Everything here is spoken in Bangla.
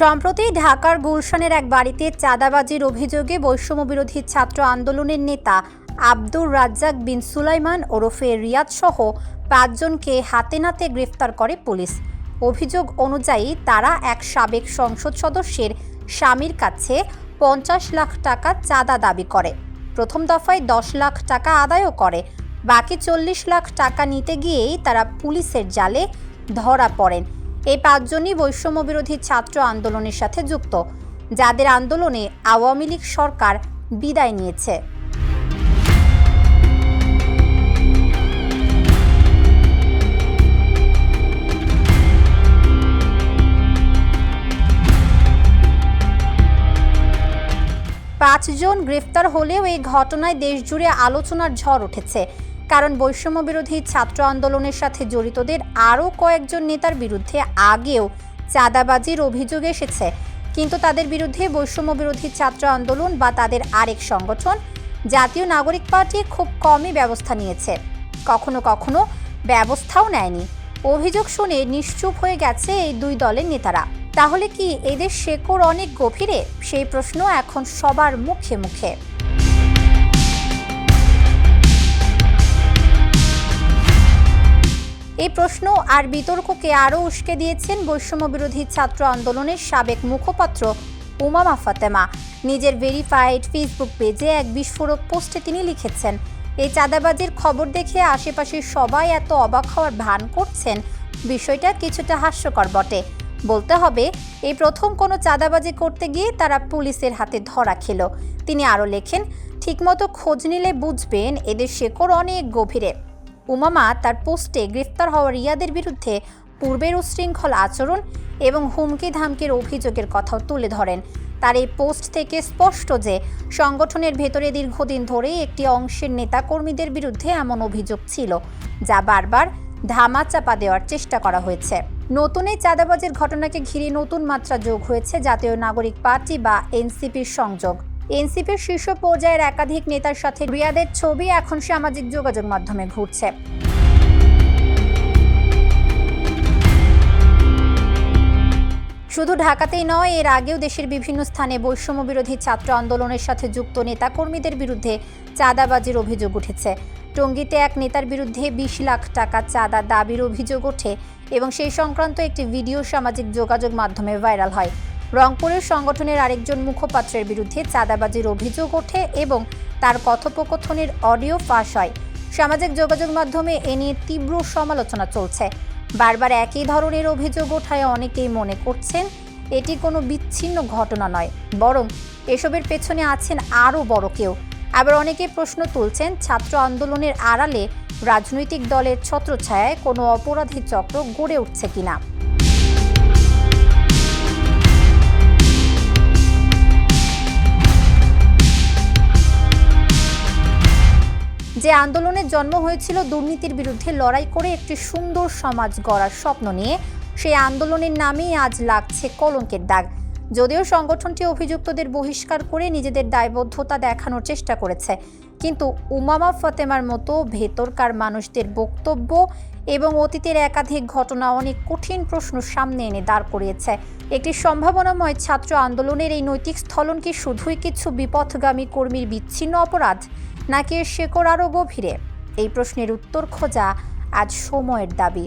সম্প্রতি ঢাকার গুলশানের এক বাড়িতে চাঁদাবাজির অভিযোগে বৈষম্য বিরোধী ছাত্র আন্দোলনের নেতা আব্দুর রাজ্জাক বিন সুলাইমান ওরফে রিয়াদ সহ পাঁচজনকে হাতে নাতে গ্রেফতার করে পুলিশ। অভিযোগ অনুযায়ী তারা এক সাবেক সংসদ সদস্যের স্বামীর কাছে পঞ্চাশ লাখ টাকা চাঁদা দাবি করে। প্রথম দফায় দশ লাখ টাকা আদায়ও করে। বাকি চল্লিশ লাখ টাকা নিতে গিয়েই তারা পুলিশের জালে ধরা পড়েন। এই পাঁচজনই বৈষম্য বিরোধী ছাত্র আন্দোলনের সাথে যুক্ত, যাদের আন্দোলনে আওয়ামী লীগ সরকার বিদায় নিয়েছে। পাঁচজন গ্রেফতার হলেও এই ঘটনায় দেশজুড়ে আলোচনার ঝড় উঠেছে। কারণ বৈষম্য বিরোধী ছাত্র আন্দোলনের সাথে জড়িতদের আরও কয়েকজন নেতার বিরুদ্ধে আগেও চাঁদাবাজির অভিযোগ এসেছে। কিন্তু তাদের বিরুদ্ধে বৈষম্য বিরোধী ছাত্র আন্দোলন বা তাদের আরেক সংগঠন, জাতীয় নাগরিক পার্টি খুব কমই ব্যবস্থা নিয়েছে। কখনো কখনো ব্যবস্থাও নেয়নি। অভিযোগ শুনে নিশ্চুপ হয়ে গেছে এই দুই দলের নেতারা। তাহলে কি এদের শেকড় অনেক গভীরে? সেই প্রশ্ন এখন সবার মুখে মুখে। এই প্রশ্ন আর বিতর্ককে আরও উস্কে দিয়েছেন বৈষম্য বিরোধী ছাত্র আন্দোলনের সাবেক মুখপাত্র উমামা ফাতেমা। নিজের ভেরিফাইড ফেসবুক পেজে এক বিস্ফোরক পোস্টে তিনি লিখেছেন, এই চাঁদাবাজির খবর দেখে আশেপাশের সবাই এত অবাক হওয়ার ভান করছেন, বিষয়টা কিছুটা হাস্যকর বটে। বলতে হবে, এই প্রথম কোনো চাঁদাবাজি করতে গিয়ে তারা পুলিশের হাতে ধরা খেল। তিনি আরও লেখেন, ঠিকমতো খোঁজ নিলে বুঝবেন, এদের শেকড় অনেক গভীরে। উমামা তার পোস্টে গ্রেফতার হওয়া রিয়াদের বিরুদ্ধে পূর্বের উশৃঙ্খল আচরণ এবং হুমকি ধামকির অভিযোগের কথাও তুলে ধরেন। তার এই পোস্ট থেকে স্পষ্ট যে সংগঠনের ভেতরে দীর্ঘদিন ধরে একটি অংশের নেতাকর্মীদের বিরুদ্ধে এমন অভিযোগ ছিল, যা বারবার ধামাচাপা দেওয়ার চেষ্টা করা হয়েছে। নতুন এই চাঁদাবাজির ঘটনাকে ঘিরে নতুন মাত্রা যোগ হয়েছে জাতীয় নাগরিক পার্টি বা এনসিপির সংযোগ। এনসিপির শীর্ষ পর্যায়ের একাধিক নেতার সাথে রিয়াদের ছবি এখন সামাজিক যোগাযোগ মাধ্যমে ঘুরছে। শুধু ঢাকাতেই নয়, এর আগেও দেশের বিভিন্ন স্থানে বৈষম্য বিরোধী ছাত্র আন্দোলনের সাথে যুক্ত নেতাকর্মীদের বিরুদ্ধে চাঁদাবাজির অভিযোগ উঠেছে। টঙ্গীতে এক নেতার বিরুদ্ধে বিশ লাখ টাকা চাঁদা দাবির অভিযোগ ওঠে এবং সেই সংক্রান্ত একটি ভিডিও সামাজিক যোগাযোগ মাধ্যমে ভাইরাল হয়। রংপুরের সংগঠনের আরেকজন মুখপাত্রের বিরুদ্ধে চাঁদাবাজির অভিযোগ ওঠে এবং তার কথোপকথনের অডিও ফাঁস হয়। সামাজিক যোগাযোগ মাধ্যমে এ নিয়ে তীব্র সমালোচনা চলছে। বারবার একই ধরনের অভিযোগ ওঠায় অনেকেই মনে করছেন এটি কোনো বিচ্ছিন্ন ঘটনা নয়, বরং এসবের পেছনে আছেন আরও বড় কেউ। আবার অনেকে প্রশ্ন তুলছেন, ছাত্র আন্দোলনের আড়ালে রাজনৈতিক দলের ছত্রছায়ায় কোনো অপরাধী চক্র গড়ে উঠছে কিনা। যে আন্দোলনের জন্ম হয়েছিল দুর্নীতির বিরুদ্ধে লড়াই করে একটি সুন্দর সমাজ গড়ার স্বপ্ন নিয়ে, সেই আন্দোলনের নামেই আজ লাগছে কলঙ্কের দাগ। যদিও সংগঠনটি অভিযুক্তদের বহিষ্কার করে নিজেদের দায়বদ্ধতা দেখানোর চেষ্টা করেছে, কিন্তু উমামা ফতেমার মতো ভেতরকার মানুষদের বক্তব্য এবং অতীতের একাধিক ঘটনা অনেক কঠিন প্রশ্ন সামনে এনে দাঁড় করিয়েছে। একটি সম্ভাবনাময় ছাত্র আন্দোলনের এই নৈতিক স্থলন কি শুধুই কিছু বিপথগামী কর্মীর বিচ্ছিন্ন অপরাধ, নাকি এর শেকড় আরও গভীরে? এই প্রশ্নের উত্তর খোঁজা আজ সময়ের দাবি।